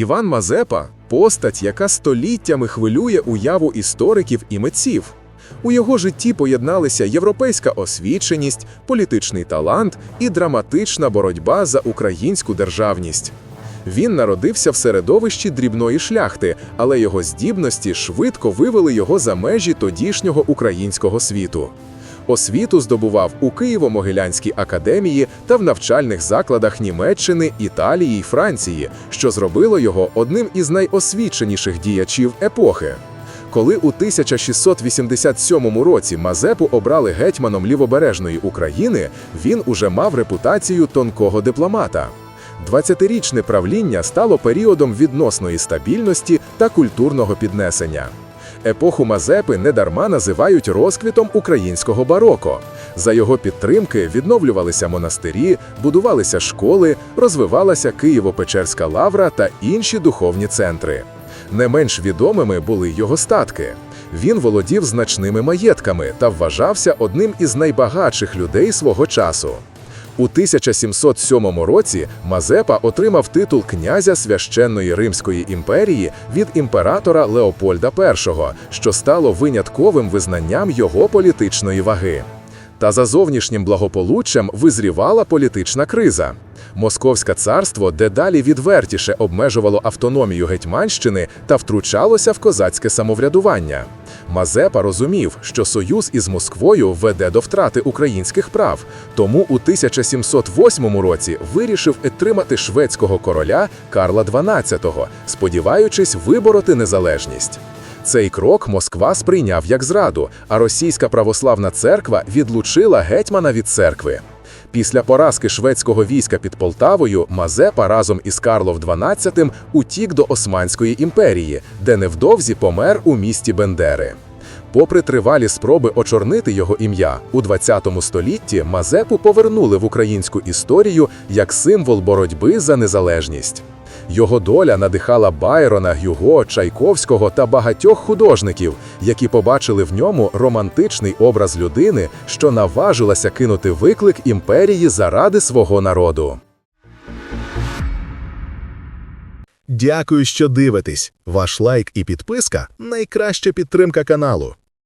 Іван Мазепа постать, яка століттями хвилює уяву істориків і митців. У його житті поєдналися європейська освіченість, політичний талант і драматична боротьба за українську державність. Він народився в середовищі дрібної шляхти, але його здібності швидко вивели його за межі тодішнього українського світу. Освіту здобував у Києво-Могилянській академії та в навчальних закладах Німеччини, Італії й Франції, що зробило його одним із найосвіченіших діячів епохи. Коли у 1687 році Мазепу обрали гетьманом лівобережної України, він уже мав репутацію тонкого дипломата. 20-річне правління стало періодом відносної стабільності та культурного піднесення. Епоху Мазепи недарма називають розквітом українського бароко. За його підтримки відновлювалися монастирі, будувалися школи, розвивалася Києво-Печерська лавра та інші духовні центри. Не менш відомими були його статки. Він володів значними маєтками та вважався одним із найбагатших людей свого часу. У 1707 році Мазепа отримав титул князя священної Римської імперії від імператора Леопольда І, що стало винятковим визнанням його політичної ваги. Та за зовнішнім благополуччям визрівала політична криза. Московське царство дедалі відвертіше обмежувало автономію Гетьманщини та втручалося в козацьке самоврядування. Мазепа розумів, що союз із Москвою веде до втрати українських прав, тому у 1708 році вирішив підтримати шведського короля Карла XII, сподіваючись вибороти незалежність. Цей крок Москва сприйняв як зраду, а російська православна церква відлучила гетьмана від церкви. Після поразки шведського війська під Полтавою Мазепа разом із Карлом XII утік до Османської імперії, де невдовзі помер у місті Бендери. Попри тривалі спроби очорнити його ім'я, у 20 столітті Мазепу повернули в українську історію як символ боротьби за незалежність. Його доля надихала Байрона, Гюго, Чайковського та багатьох художників, які побачили в ньому романтичний образ людини, що наважилася кинути виклик імперії заради свого народу. Дякую, що дивитесь. Ваш лайк і підписка найкраща підтримка каналу.